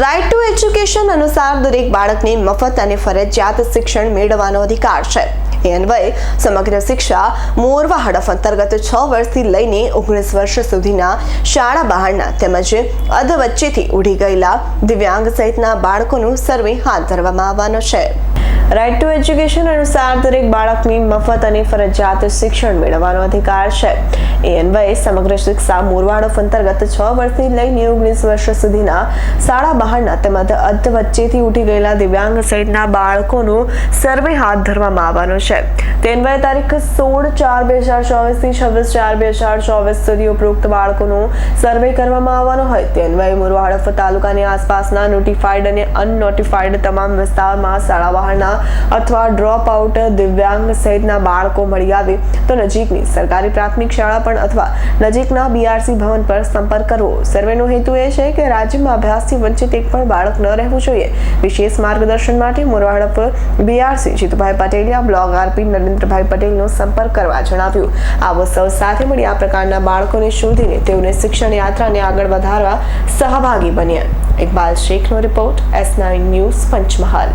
Right to education અનુસાર દરેક બાળકને મફત અને ફરજિયાત શિક્ષણ મેળવવાનો અધિકાર છે. એ અન્વયે સમગ્ર શિક્ષા મોરવા હડફ અંતર્ગત છ વર્ષથી લઈને ઓગણીસ વર્ષ સુધીના શાળા બહારના તેમજ અધ વચ્ચેથી ઉડી ગયેલા દિવ્યાંગ સહિતના બાળકોનું સર્વે હાથ ધરવામાં આવવાનો છે. રાઇટ ટુ એજ્યુકેશન અનુસાર દરેક બાળકને મફત અને ફરજિયાત શિક્ષણ મેળવવાનો અધિકાર છે. એ અન્વયે સમગ્ર શિક્ષા મોરવાડો અંતર્ગત છ વર્ષથી લઈને ઓગણીસ વર્ષ સુધીના શાળા બહારના તેમજ અર્ધ વચ્ચેથી ઉઠી ગયેલા દિવ્યાંગ સહિતના બાળકોનું સર્વે હાથ ધરવામાં આવવાનો છે. તે અન્વયે તારીખ સોળ ચાર બે હજાર ચોવીસથી છવ્વીસ ચાર બે હજાર ચોવીસ સુધી ઉપરોક્ત બાળકોનું સર્વે કરવામાં આવવાનો હોય. તે અન્વયે મોરવાડ તાલુકાની આસપાસના નોટિફાઈડ અને અનનોટિફાઈડ તમામ વિસ્તારમાં શાળા બહારના અથવા ડ્રોપ આઉટ દિવ્યાંગ સહિતના બાળકો મળી આવે તો નજીકની સરકારી પ્રાથમિક શાળા પણ અથવા નજીકના બીઆરસી ભવન પર સંપર્ક કરવો. સર્વેનો હેતુ એ છે કે રાજ્યમાં અભ્યાસથી વંચિત એક પણ બાળક ન રહેવું જોઈએ. વિશેષ માર્ગદર્શન માટે Morwad BRC Jitubhai Pateliya, block RP Narendrabhai પટેલનો સંપર્ક કરવા જણાવ્યું. આવો સૌ સાથે મળી આ પ્રકારના બાળકોને શોધીને તેઓને શિક્ષણ યાત્રાને આગળ વધારવા સહભાગી બન્યા. Iqbal શેખનો report S nine news Panchmahal.